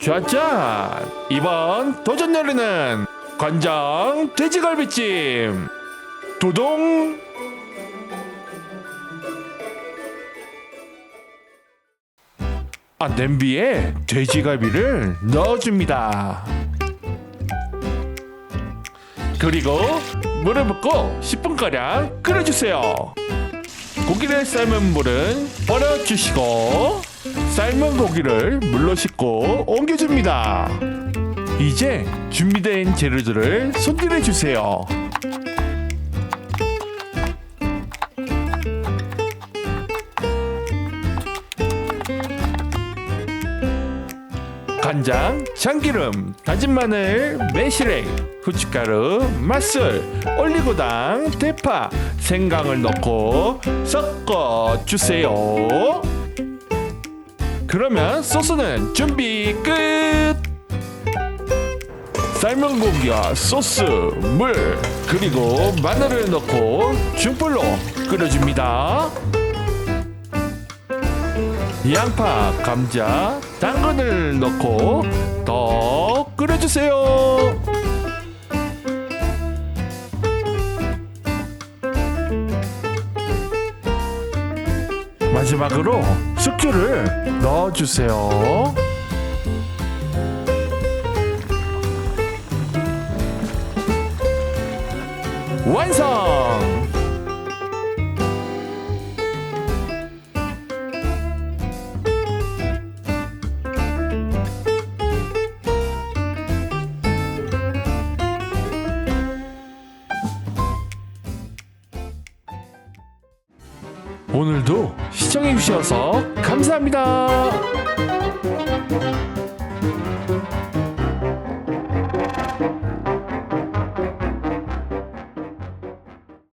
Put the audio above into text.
짜잔! 이번 도전 요리는 간장 돼지갈비찜! 도동! 아, 냄비에 돼지갈비를 넣어줍니다. 그리고 물을 붓고 10분가량 끓여주세요. 고기를 삶은 물은 버려주시고 삶은 고기를 물로 씻고 옮겨줍니다. 이제 준비된 재료들을 손질해 주세요. 간장, 참기름, 다진 마늘, 매실액, 후춧가루, 맛술, 올리고당, 대파, 생강을 넣고 섞어 주세요. 그러면 소스는 준비 끝. 삶은 고기와 소스, 물, 그리고 마늘을 넣고 중불로 끓여줍니다. 양파, 감자, 당근을 넣고 더 끓여주세요. 마지막으로 숙주를 넣어주세요. 완성! 오늘도 시청해주셔서 감사합니다.